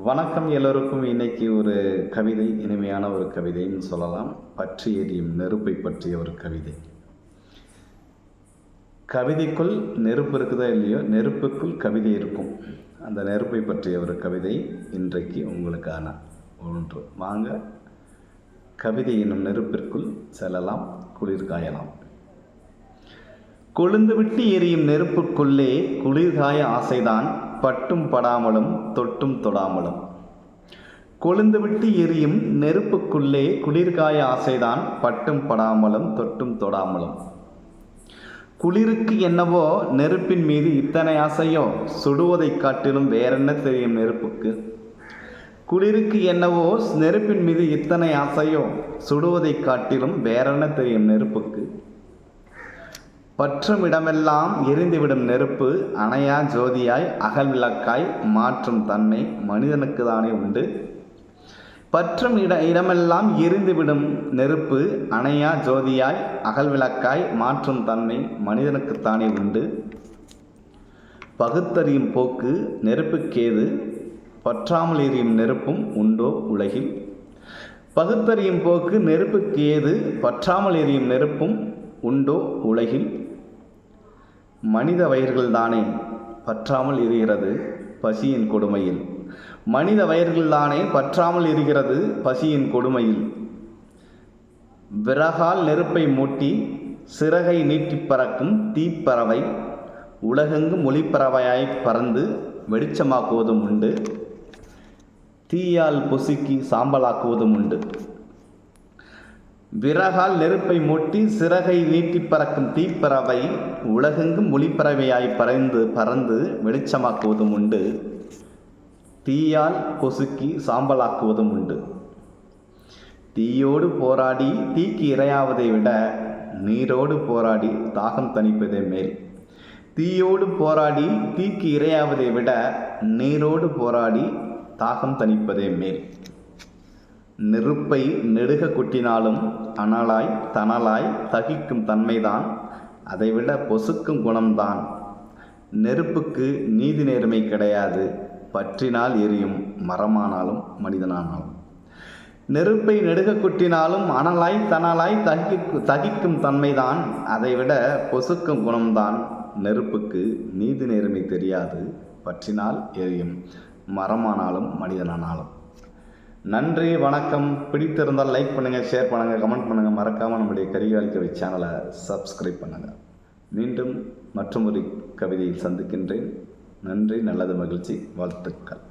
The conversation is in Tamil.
வணக்கம் எல்லோருக்கும். இன்னைக்கு ஒரு கவிதை இனிமையான ஒரு கவிதைன்னு சொல்லலாம். பற்றி எரியும் நெருப்பை பற்றிய ஒரு கவிதை. கவிதைக்குள் நெருப்பு இருக்குதோ இல்லையோ? நெருப்புக்குள் கவிதை இருக்கும். அந்த நெருப்பை பற்றிய ஒரு கவிதை இன்றைக்கு உங்களுக்கான ஒன்று. வாங்க கவிதை என்னும் நெருப்பிற்குள் செல்லலாம் குளிர் காயலாம். கொழுந்து விட்டு எரியும் நெருப்புக்குள்ளே குளிர்காய ஆசைதான் பட்டும் படாமலும் தொட்டும் தொடாமலும். கொழுந்து விட்டு எரியும் நெருப்புக்குள்ளே குளிர்காய ஆசைதான் பட்டும் படாமலும் தொட்டும் தொடாமலும். குளிருக்கு என்னவோ நெருப்பின் மீது இத்தனை ஆசையோ சுடுவதைக் காட்டிலும் வேறென்ன தெரியும் நெருப்புக்கு? குளிருக்கு என்னவோ நெருப்பின் மீது இத்தனை ஆசையோ சுடுவதைக் காட்டிலும் வேறென்ன தெரியும் நெருப்புக்கு? பற்றும் இடமெல்லாம் எரிந்துவிடும் நெருப்பு அணையா ஜோதியாய் அகல் விளக்காய் மாற்றும் தன்மை மனிதனுக்கு தானே உண்டு. பற்றும் இட இடமெல்லாம் எரிந்துவிடும் நெருப்பு அணையா ஜோதியாய் அகல் விளக்காய் மாற்றும் தன்மை மனிதனுக்குத்தானே உண்டு. பகுத்தறியும் போக்கு நெருப்புக்கேது பற்றாமல் எரியும் நெருப்பும் உண்டோ உலகில்? பகுத்தறியும் போக்கு நெருப்புக்கு ஏது பற்றாமல் எரியும் நெருப்பும் உண்டோ உலகில்? மனித வயிர்கள்தானே பற்றாமல் இருக்கிறது பசியின் கொடுமையில். மனித வயிர்கள்தானே பற்றாமல் இருக்கிறது பசியின் கொடுமையில். விறகால் நெருப்பை மூட்டி சிறகை நீட்டிப் பறக்கும் தீப்பறவை உலகெங்கும் ஒளிப்பறவையாய் பறந்து வெளிச்சமாக்குவதும் உண்டு. தீயால் பொசுக்கி சாம்பலாக்குவதும் உண்டு. விறகால் நெருப்பை மூட்டி சிறகை நீட்டி பறக்கும் தீப்பறவை உலகெங்கும் ஒளிப்பறவையாய் பறந்து பறந்து வெளிச்சமாக்குவதும் உண்டு. தீயால் கொசுக்கி சாம்பலாக்குவதும் உண்டு. தீயோடு போராடி தீக்கு இரையாவதை விட நீரோடு போராடி தாகம் தணிப்பதே மேல். தீயோடு போராடி தீக்கு இரையாவதை விட நீரோடு போராடி தாகம் தணிப்பதே மேல். நெருப்பை நெடுக குட்டினாலும் அனலாய் தணலாய் தகிக்கும் தன்மைதான் அதைவிட பொசுக்கும் குணம்தான். நெருப்புக்கு நீதி நேர்மை கிடையாது பற்றினால் எரியும் மரமானாலும் மனிதனானாலும். நெருப்பை நெடுக குட்டினாலும் அனலாய் தணலாய் தகிக்கு தகிக்கும் தன்மைதான் அதைவிட பொசுக்கும் குணம்தான். நெருப்புக்கு நீதி நேர்மை தெரியாது பற்றினால் எரியும் மரமானாலும் மனிதனானாலும். நன்றி வணக்கம். பிடித்திருந்தால் லைக் பண்ணுங்கள் ஷேர் பண்ணுங்கள் கமெண்ட் பண்ணுங்கள் மறக்காமல் நம்முடைய கரிகாலிக்கவை சேனலை சப்ஸ்கிரைப் பண்ணுங்கள் மீண்டும் மற்றும் ஒரு கவிதையில் சந்திக்கின்றேன். நன்றி நல்லது மகிழ்ச்சி வாழ்த்துக்கள்.